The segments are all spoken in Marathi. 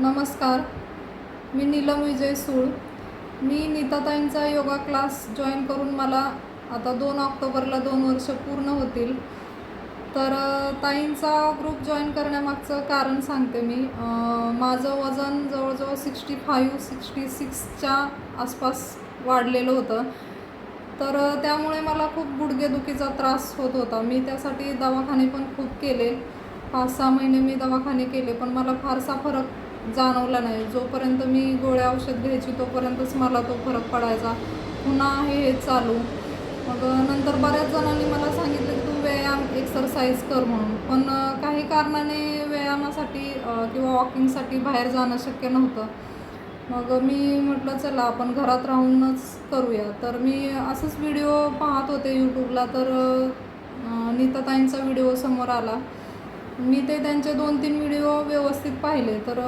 नमस्कार मी नीलम विजय सूळ. मी नीताताईंचा योगा क्लास जॉईन करून मला आता दोन ऑक्टोबरला दोन वर्ष पूर्ण होतील. तर ताईंचा ग्रुप जॉईन करण्यामागचं कारण सांगते मी. माझं वजन जवळजवळ सिक्स्टी फाईव्ह सिक्स्टी सिक्सच्या आसपास वाढलेलं होतं. तर त्यामुळे मला खूप गुडघेदुखीचा त्रास होत होता. मी त्यासाठी दवाखाने पण खूप केले. पाच सहा महिने मी दवाखाने केले पण मला फारसा फरक जाणवला नाही. जोपर्यंत मी गोळ्या औषध घ्यायची तोपर्यंतच मला तो फरक पडायचा. पुन्हा आहे हे चालू. मग नंतर बऱ्याच जणांनी मला सांगितलं की तू व्यायाम एक्सरसाइज कर म्हणून. पण काही कारणाने व्यायामासाठी किंवा वॉकिंगसाठी बाहेर जाणं शक्य नव्हतं. मग मी म्हटलं चला आपण घरात राहूनच करूया. तर मी असंच व्हिडिओ पाहत होते यूट्यूबला तर नीताताईंचा व्हिडिओ समोर आला. मी ते त्यांचे दोन तीन व्हिडिओ व्यवस्थित पाहिले तर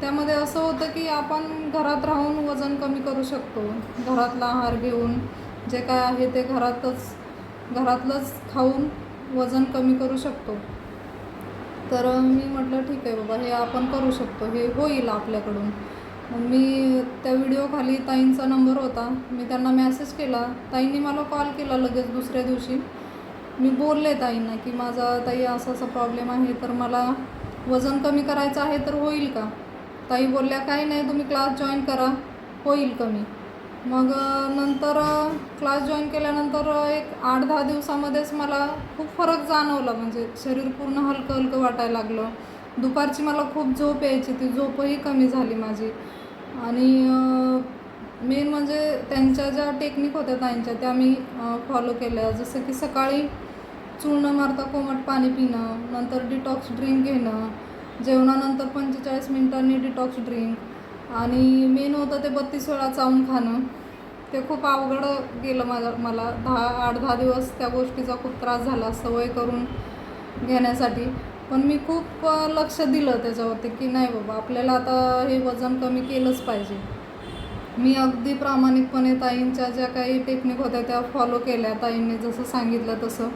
त्यामध्ये असं होतं की आपण घरात राहून वजन कमी करू शकतो. घरातला आहार घेऊन जे काय आहे ते घरातच घरातलंच खाऊन वजन कमी करू शकतो. तर मी म्हटलं ठीक आहे बाबा हे आपण करू शकतो. हे होईल आपल्याकडून. मग मी त्या व्हिडिओखाली ताईंचा नंबर होता. मी त्यांना मॅसेज केला. ताईंनी मला कॉल केला लगेच दुसऱ्या दिवशी. मी बोलले ताईंना की माझा ताई असा असा प्रॉब्लेम आहे तर मला वजन कमी करायचं आहे तर होईल का? ताई बोलल्या काही नाही तुम्ही क्लास जॉईन करा होईल कमी. मग नंतर क्लास जॉईन केल्यानंतर एक आठ दहा दिवसामध्येच मला खूप फरक जाणवला म्हणजे शरीर पूर्ण हलकं हलकं वाटायला लागलं. दुपारची मला खूप झोप यायची ती झोपही कमी झाली माझी. आणि मेन म्हणजे त्यांच्या ज्या टेक्निक होत्या ताईंच्या त्या मी फॉलो केल्या. जसं की सकाळी चूर्ण मारता कोमट पाणी पिणं नंतर डिटॉक्स ड्रिंक घेणं जेवणानंतर पंचेचाळीस मिनिटांनी डिटॉक्स ड्रिंक आणि मेन होतं ते बत्तीस वेळा चावून खाणं. ते खूप अवघड गेलं माझं मला. दहा आठ दहा दिवस त्या गोष्टीचा खूप त्रास झाला सवय करून घेण्यासाठी. पण मी खूप लक्ष दिलं त्याच्यावरती की नाही बाबा आपल्याला आता हे वजन कमी केलंच पाहिजे. मी अगदी प्रामाणिकपणे ताईंच्या ज्या काही टेक्निक होत्या त्या फॉलो केल्या ताईंनी जसं सांगितलं तसं.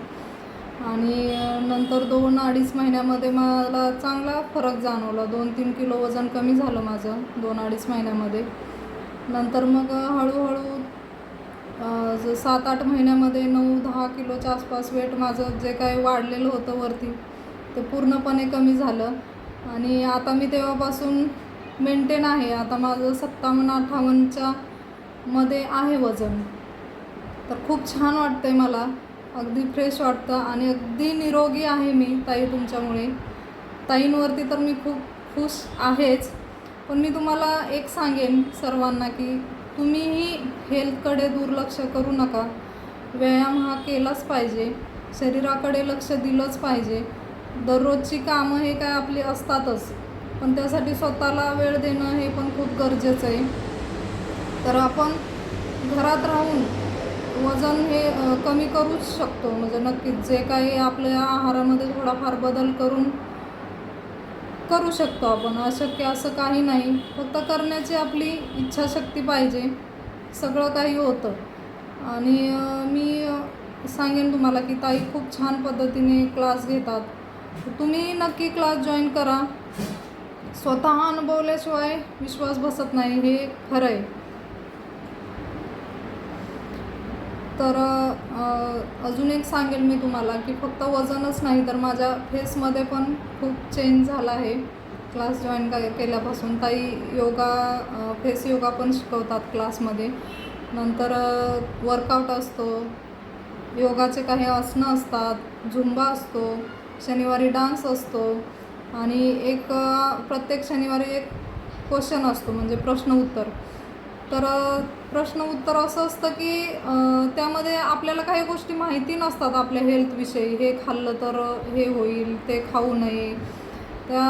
आणि नंतर दोन अडीच महिन्यामध्ये मला चांगला फरक जाणवला. दोन तीन किलो वजन कमी झालं माझं दोन अडीच महिन्यामध्ये. नंतर मग हळूहळू सात आठ महिन्यामध्ये नऊ दहा किलोच्या आसपास वेट माझं जे काही वाढलेलं होतं वरती ते पूर्णपणे कमी झालं. आणि आता मी तेव्हापासून मेंटेन आहे. आता माझं सत्तावन्न अठ्ठावन्नच्या मध्ये आहे वजन. तर खूप छान वाटतं आहे मला. अगदी फ्रेश वाटतं आणि अगदी निरोगी आहे मी ताई तुमच्यामुळे. ताईंवरती तर मी खूप खुश आहेच. पण मी तुम्हाला एक सांगेन सर्वांना की तुम्हीही हेल्थकडे दुर्लक्ष करू नका. व्यायाम हा केलाच पाहिजे. शरीराकडे लक्ष दिलंच पाहिजे. दररोजची कामं हे काय आपली असतातच. पण त्यासाठी स्वतःला वेळ देणं हे पण खूप गरजेचं आहे. तर आपण घरात राहून वजन हे कमी करूच शकतो. म्हणजे नक्कीच जे काही आपल्या आहारामध्ये थोडाफार बदल करून करू शकतो आपण. अशक्य असं काही नाही. फक्त करण्याची आपली इच्छाशक्ती पाहिजे. सगळं काही होतं. आणि मी सांगेन तुम्हाला की ताई खूप छान पद्धतीने क्लास घेतात. तुम्ही नक्की क्लास जॉईन करा. स्वतः अनुभवल्याशिवाय विश्वास बसत नाही. हे खरं आहे. तर अजून एक सांगेल मी तुम्हाला की फक्त वजनच नाही तर माझ्या फेसमध्ये पण खूप चेंज झाला आहे. क्लास जॉईन का केल्यापासून ताई योगा फेस योगा पण शिकवतात क्लासमध्ये नंतर वर्कआउट असतो. योगाचे काही आसनं असतात झुंबा असतो शनिवारी डान्स असतो आणि एक प्रत्येक शनिवारी एक क्वेश्चन असतो म्हणजे प्रश्न उत्तर. तर प्रश्न उत्तर असं असतं की त्यामध्ये आपल्याला काही गोष्टी माहिती नसतात आपल्या हेल्थविषयी हे खाल्लं तर हे होईल ते खाऊ नये. त्या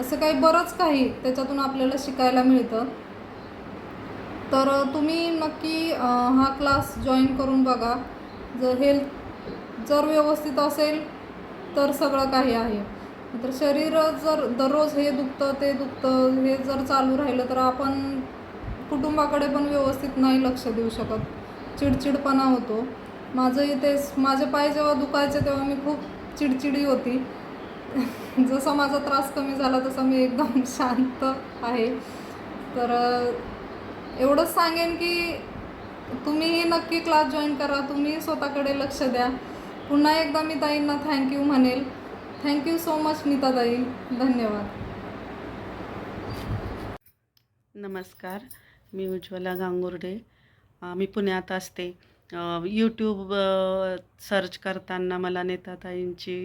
असं काही बरंच काही त्याच्यातून आपल्याला शिकायला मिळतं. तर तुम्ही नक्की हा क्लास जॉईन करून बघा. जर हेल्थ जर व्यवस्थित असेल तर सगळं काही आहे. तर शरीर जर दररोज हे दुखतं ते दुखतं हे जर चालू राहिलं तर आपण कुटुंबाकडे पण व्यवस्थित नाही लक्ष देऊ शकत. चिडचिडपणा होतो. माझं इथे माझे पाय जेव्हा दुखायचे तेव्हा मी खूप चिडचिडी होती. जसा माझा त्रास कमी झाला तसा मी एकदम शांत आहे. तर एवढंच सांगेन की तुम्हीही नक्की क्लास जॉईन करा. तुम्ही स्वतःकडे लक्ष द्या. पुन्हा एकदा मी ताईंना थँक्यू म्हणेल. थँक्यू सो मच नीताताई धन्यवाद. नमस्कार. मी उज्ज्वला गांगुर्डे. मी पुण्यात असते. यूट्यूब सर्च करताना मला नेताताईंची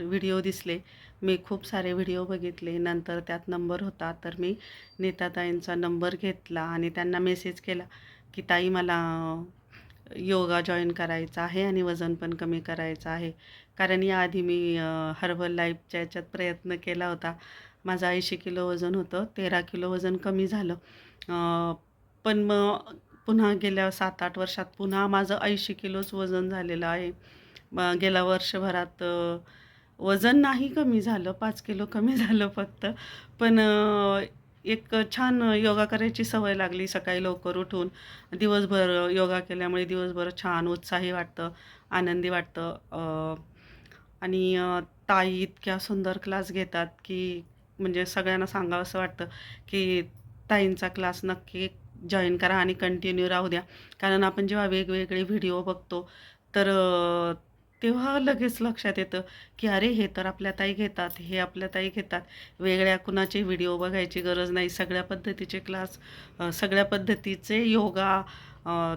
व्हिडिओ दिसले. मी खूप सारे व्हिडिओ बघितले. नंतर त्यात नंबर होता. तर मी नेताताईंचा नंबर घेतला आणि त्यांना मेसेज केला की ताई मला योगा जॉईन करायचा आहे आणि वजन पण कमी करायचं आहे. कारण याआधी मी हर्बल लाईफच्या याच्यात प्रयत्न केला होता. माझं ऐंशी किलो वजन होतं तेरा किलो वजन कमी झालं. पण मग पुन्हा गेल्या सात आठ वर्षात पुन्हा माझं ऐंशी किलोच वजन झालेलं आहे. मग गेल्या वर्षभरात वजन नाही कमी झालं पाच किलो कमी झालं फक्त. पण एक छान योगा करायची सवय लागली सकाळी लवकर उठून. दिवसभर योगा केल्यामुळे दिवसभर छान उत्साही वाटतं आनंदी वाटतं. आणि ताई इतक्या सुंदर क्लास घेतात की म्हणजे सगळ्यांना सांगावं असं वाटतं की ताईंचा क्लास नक्की जॉईन करा आणि कंटिन्यू राहू द्या. कारण आपण जेव्हा वेगवेगळे व्हिडिओ बघतो तर तेव्हा लगेच लक्षात येतं की अरे हे तर आपल्या ताई घेतात हे आपल्या ताई घेतात. वेगळ्या कुणाचे व्हिडिओ बघायची गरज नाही. सगळ्या पद्धतीचे क्लास सगळ्या पद्धतीचे योगा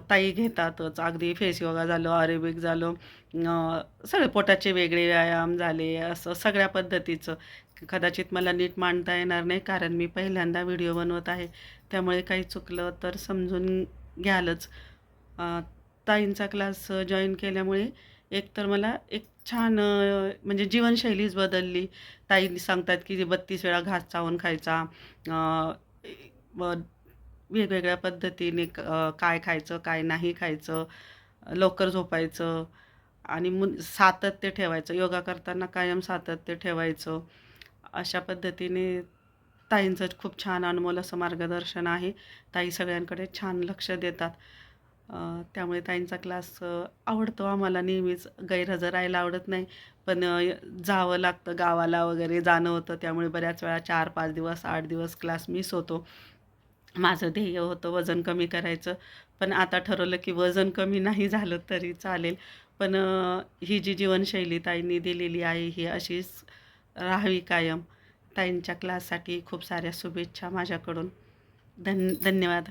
ताई घेतातच. अगदी फेस योगा झालं अरेबिक झालं सगळे पोटाचे वेगळे व्यायाम झाले असं सगळ्या पद्धतीचं. कदाचित मला नीट मांडता येणार नाही कारण मी पहिल्यांदा व्हिडिओ बनवत आहे. त्यामुळे काही चुकलं तर समजून घ्यालच. ताईंचा क्लास जॉईन केल्यामुळे एक तर मला एक छान म्हणजे जीवनशैलीच बदलली. ताई सांगतात की बत्तीस वेळा घास चावून खायचा. व वेगवेगळ्या पद्धतीने काय खायचं काय नाही खायचं लवकर झोपायचं आणि मु सातत्य ठेवायचं. योगा करताना कायम सातत्य ठेवायचं. अशा पद्धतीने ताईंचं खूप छान अनमोल असं मार्गदर्शन आहे. ताई सगळ्यांकडे छान लक्ष देतात. त्यामुळे ताईंचा क्लास आवडतो आम्हाला नेहमीच. गैरहजर राहायला आवडत नाही. पण जावं लागतं गावाला वगैरे जाणं होतं. त्यामुळे बऱ्याच वेळा चार पाच दिवस आठ दिवस क्लास मिस होतो. माझं ध्येय होतं वजन कमी करायचं. पण आता ठरवलं की वजन कमी नाही झालं तरी चालेल. पण ही जी जीवनशैली ताईंनी दिलेली आहे ही अशीच राहावी कायम. ताईंच्या क्लाससाठी खूप साऱ्या शुभेच्छा माझ्याकडून. धन धन्यवाद.